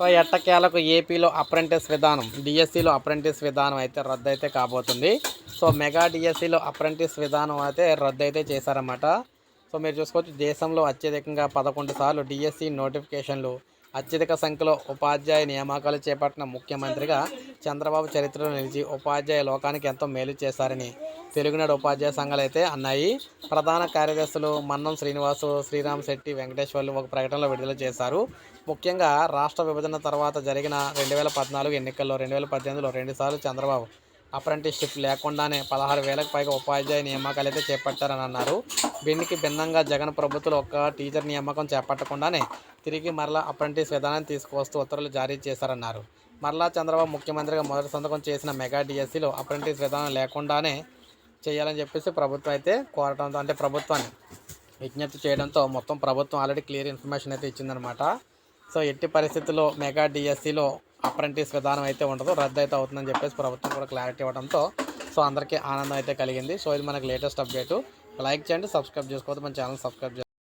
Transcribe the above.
So ఎట్టకేలకు ఏపీలో apprentice విధానం డిఎస్సిలో అప్రెంటిస్ విధానం అయితే రద్దు అయితే కాబోతుంది. సో మెగా డిఎస్సిలో అప్రెంటిస్ విధానం అయితే రద్దు అయితే చేశారన్నమాట. సో మీరు చూసుకోవచ్చు దేశంలో అత్యధికంగా పదకొండు సార్లు డిఎస్సి నోటిఫికేషన్లు అత్యధిక సంఖ్యలో ఉపాధ్యాయ నియామకాలు చేపట్టిన ముఖ్యమంత్రిగా చంద్రబాబు చరిత్రలో నిలిచి ఉపాధ్యాయ లోకానికి ఎంతో మేలు చేశారని తెలుగునాడు ఉపాధ్యాయ సంఘాలు అయితే అన్నాయి. ప్రధాన కార్యదర్శులు మన్నం శ్రీనివాసు శ్రీరామ్ శెట్టి వెంకటేశ్వర్లు ఒక ప్రకటనలో విడుదల చేశారు. ముఖ్యంగా రాష్ట్ర విభజన తర్వాత జరిగిన రెండు వేల పద్నాలుగు ఎన్నికల్లో రెండు వేల పద్దెనిమిదిలో రెండుసార్లు చంద్రబాబు అప్రెంటిస్షిప్ లేకుండానే పదహారు వేలకు పైగా ఉపాధ్యాయ నియామకాలు అయితే చేపట్టారని అన్నారు. దీనికి భిన్నంగా జగన్ ప్రభుత్వం ఒక్క టీచర్ నియామకం చేపట్టకుండానే తిరిగి మరలా అప్రెంటిస్ విధానాన్ని తీసుకువస్తూ ఉత్తర్వులు జారీ చేశారన్నారు. మరలా చంద్రబాబు ముఖ్యమంత్రిగా మొదటి సంతకం చేసిన మెగా డిఎస్సిలో అప్రెంటిస్ విధానం లేకుండానే చేయాలని చెప్పేసి ప్రభుత్వం అయితే కోరటంతో అంటే ప్రభుత్వాన్ని విజ్ఞప్తి చేయడంతో మొత్తం ప్రభుత్వం ఆల్రెడీ క్లియర్ ఇన్ఫర్మేషన్ అయితే ఇచ్చిందనమాట సో ఎట్టి పరిస్థితుల్లో మెగా డిఎస్సిలో అప్రెంటిస్ విధానం అయితే ఉండదు రద్దు అయితే అవుతుందని చెప్పేసి ప్రభుత్వం కూడా క్లారిటీ ఇవ్వడంతో సో అందరికీ ఆనందం అయితే కలిగింది. సో ఇది మనకి లేటెస్ట్ అప్డేటు లైక్ చేయండి సబ్స్క్రైబ్ చేసుకోవద్దు మన ఛానల్ సబ్స్క్రైబ్